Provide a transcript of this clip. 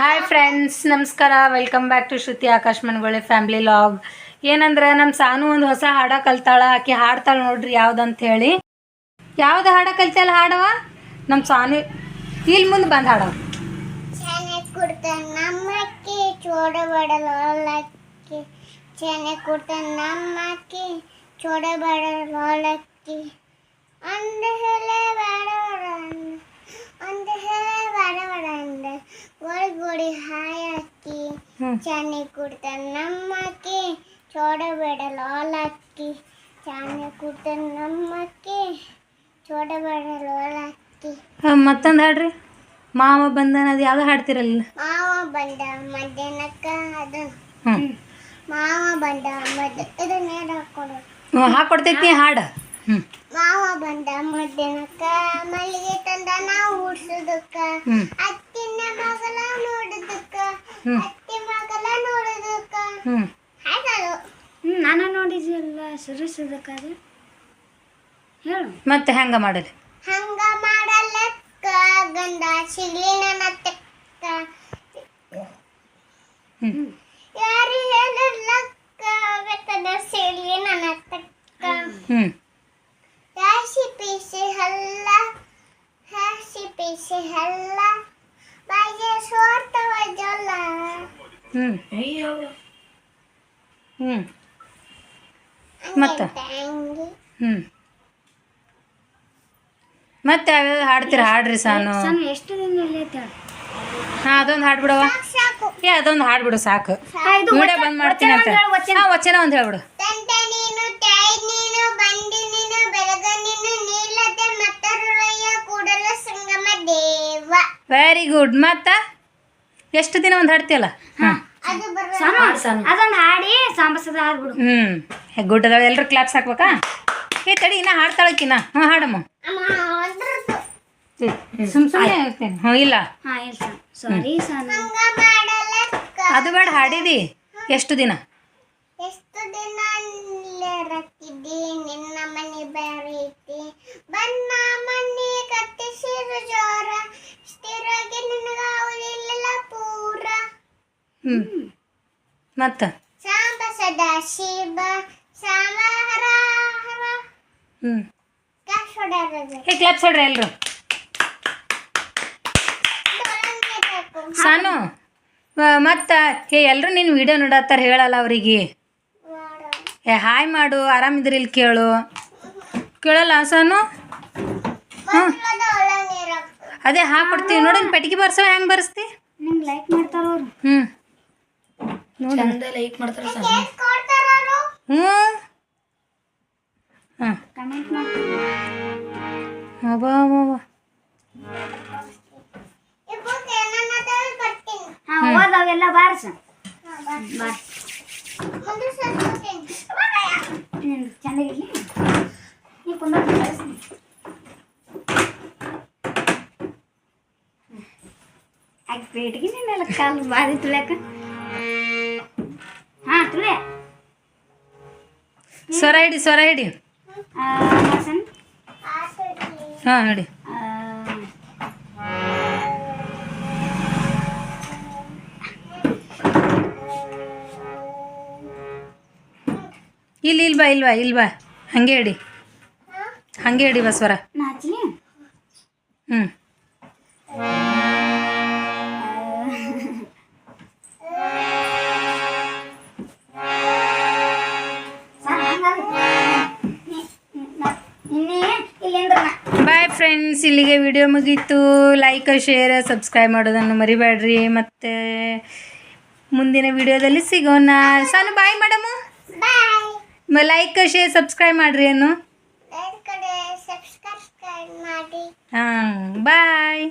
Hi friends ನಮಸ್ಕಾರ. Welcome back to Shruti Akash Mangolle family log ಏನಂದ್ರೆ ನಮ್ಮ ಸಾನು ಒಂದು ಹೊಸ ಹಾಡ ಕಲ್ತಾಳ. ಆಕಿ ಹಾಡ್ತಾಳೆ ನೋಡ್ರಿ ಯಾವ್ದಂತ ಹೇಳಿ ಯಾವ್ದು ಹಾಡ ಕಲ್ತಾಳ ಹಾಡವ ನಮ್ಮ ಸಾನು ಇಲ್ಲಿ ಮುಂದೆ ಬಂದು ಹಾಡವ ಚೆನ್ನಾಗಿ ಕೊಡ್ತಾನೆ ಚೆನೆ ಕುಡ್ತ ನಮ್ಮಕ್ಕಿ, ಚೋಡಬಡಲೋಲಕ್ಕಿ. ಅಂದ ಹೇಳೆ ಬೇಡವಡ ಅಂದ ಹೇಳೆ ಬೇಡವಡ ಅಂದ ಗೋಡಿ ಗೋಡಿ ಹಾಯಕ್ಕಿ ಹ್ಞೂ ಚೆನೆ ಕುಡ್ತ ನಮ್ಮಕ್ಕೆ ಚೋಡಬೇಡ ಲೋಲಕ್ಕಿ ಚೆನೆ ಕುಡ್ತ ನಮ್ಮಕ್ಕೆ ಚೋಡಬೇಡ ಲೋಲಕ್ಕಿ ಮತ್ತೊಂದು ಹಾಡ್ರಿ. ಮಾವ ಬಂದನ ಅದು ಯಾವ್ದು ಹಾಡ್ತಿರಲ್ಲ ಮಾವ ಬಂದ ಮಧ್ಯಾಹ್ನಕ್ಕ ಅದು. ಹ್ಞೂ ಮಾವ ಬಂದ ಮಧ್ಯ ಇದು ನೇರ ಹಾಕೊಡ್ತೈತಿ ಹಾಡು. ಹ್ಞೂ ಮಾವ ಬಂದ ಮಧ್ಯಾಹ್ನಕ್ಕ ಮಲ್ಲಿಗೆ ತಂದ ನಾವು ಉಡ್ಸೋದಕ್ಕ. ಹ್ಞೂ ಅತ್ತಿನ ಮಗಲ ನೋಡೋದಕ್ಕ ಹ್ಞೂ ಅತ್ತಿ ಮಗಲ ನೋಡೋದಕ್ಕ ಹ್ಞೂ ಹಾಡೋದು ನಾನು ನೋಡಿದ್ಯಲ್ಲ ಸುರಿಸೋದಕ್ಕಾದ್ರೆ ಹೇಳು. ಮತ್ತೆ ಹೆಂಗೆ ಮಾಡಲಿ. ಹಂಗ ಮಾಡಲಕ್ಕ ಗಂಧ ಸಿಗ್ಲಿ ಮತ್ತೆ ತೆಕ್ಕ ಹ್ಞೂ ಯಾರು ಹೇಳಲಕ್ಕ ಬೇಕಾದ ಸಿಗ್ಲಿ ನನ್ನ ಹ್ಮ್. ಹ್ಞೂ ಹ್ಯಾಸಿ ಪೀಸಿ ಹಲ್ಲ ರಾಶಿ ಪೀಸಿ ಹಲ್ಲ. ಬಾಯಿಗೆ ಸೋರ್ತವ ಜೊಲ್ಲ ಹ್ಞೂ ಹ್ಞೂ ಮತ್ತೆ? ಹ್ಮ್. ಹ್ಞೂ ಮತ್ತೆ ಯಾವ್ಯಾವ ಹಾಡ್ತೀರ? ಹಾಡ್ರಿ ಸಾನು. ಎಷ್ಟು ದಿನ ಹಾಂ ಅದೊಂದು ಹಾಡ್ಬಿಡವ ಸಾಕು ಏ ಅದೊಂದು ಹಾಡ್ಬಿಡು ಸಾಕು. ಮೂಡ ಬಂದ್ ಮಾಡ್ತೀನಿ ಅಂತ. ಹಾಂ ವಚನ ಒಂದು ಹೇಳ್ಬಿಡು. ವೆರಿ ಗುಡ್ ಮತ್ತ? ಎಷ್ಟು ದಿನ ಒಂದು ಹಾಡ್ತೀಯಲ್ಲ? ಹಾಂ. ಅದೊಂದು ಹಾಡಿ ಸಾಂಬಸದ ಹಾಡ್ಬಿಡು ಹ್ಞೂ ಗುಡ್ ಅದಾವ ಕ್ಲಾಪ್ಸ್ ಹಾಕ್ಬೇಕಾ? ಏ ತಡಿ ಇನ್ನ ಹಾಡ್ತಾಳಕ್ಕಿನ್ನ ಹ್ಞೂ ಹಾಡಮ್ಮ. ಸುಮ್ ಸುಮ್ಮನೆ ಹೇಳ್ತೇನೆ. ಹ್ಞೂ ಇಲ್ಲ. ಹಾ ಇಲ್ಲ ಸಾರಿ ಅದು ಬೇಡ ಹಾಡಿದಿ. ಎಷ್ಟು ದಿನ? ಎಷ್ಟು ದಿನ ನಿನ್ನ ಹ್ಞೂ ಮತ್ತು? ಸಾಂಬ ಸದಾ ಶಿವ ಸಾಮ ಹರ ಹರ. ಹ್ಞೂ ಕಾಸೊಡರದು ಏ ಕ್ಲಾಪ್ಸ್ ಹೊಡ್ರಿ ಎಲ್ಲರೂ ಸಾನು ಮತ್ತು ಏ ಎಲ್ಲರೂ ನೀನು ವಿಡಿಯೋ ನೋಡತ್ತಾರ ಹೇಳಲ್ಲ ಅವರಿಗೆ. ಏ ಹಾಯ್ ಮಾಡು ಆರಾಮಿದ್ರಿ ಇಲ್ಲಿ ಕೇಳು. ಕೇಳಲ್ಲ ಸಾನು? ಹ್ಞೂ ಅದೇ ಹಾಕೊಡ್ತೀವಿ ನೋಡಿ ಪೆಟ್ಟಿಗೆ ಬರ್ಸೋ ಹೆಂಗೆ ಬರ್ಸ್ತಿ? ಲೈಕ್ ಮಾಡ್ತಾರ ಅವ್ರು. ಹ್ಞೂ ನೋಡಿ ಲೈಕ್ ಮಾಡ್ತಾರ ಕೊಡ್ತಾರ ಅವರು ಹ್ಞೂ ಹಾಂ ಕಮೆಂಟ್ ಮಾಡ್ತಾರ ಅಬ್ಬಾ ಅಬ್ಬಾ ಹೋದವೆಲ್ಲ ಬಾರ್ಸ ಚೆನ್ನಾಗಿರ್ಲಿ ನೀ ಕುಂದ ಆಗ ಪೇಟಿಗೆ ನೀನೆಲ್ಲ ಕಾಲು ಬಾರಿ ತುಳ್ಯಾಕ ಸ್ವರ ಹಿಡಿ ಸ್ವರ ಹಿಡಿ. ಹಾಂ ಹಿಡಿ ಇಲ್ಲಿ ಇಲ್ವಾ ಇಲ್ವಾ ಇಲ್ವಾ ಹಂಗೆ ಹಿಡಿ. ಹಂಗೆ ಹಿಡಿ ಬಸ್ವರ ಹ್ಞೂ ಫ್ರೆಂಡ್ಸ್ ಇಲ್ಲಿಗೆ ವಿಡಿಯೋ ಮುಗೀತು. ಲೈಕ್ ಶೇರ್ ಸಬ್ಸ್ಕ್ರೈಬ್ ಮಾಡೋದನ್ನು ಮರಿಬೇಡ್ರಿ ಮತ್ತು ಮುಂದಿನ ವಿಡಿಯೋದಲ್ಲಿ ಸಿಗೋಣ. Sanu bye madam like share subscribe ಮಾಡ್ರಿ ಏನು ಹಾಂ ಬಾಯ್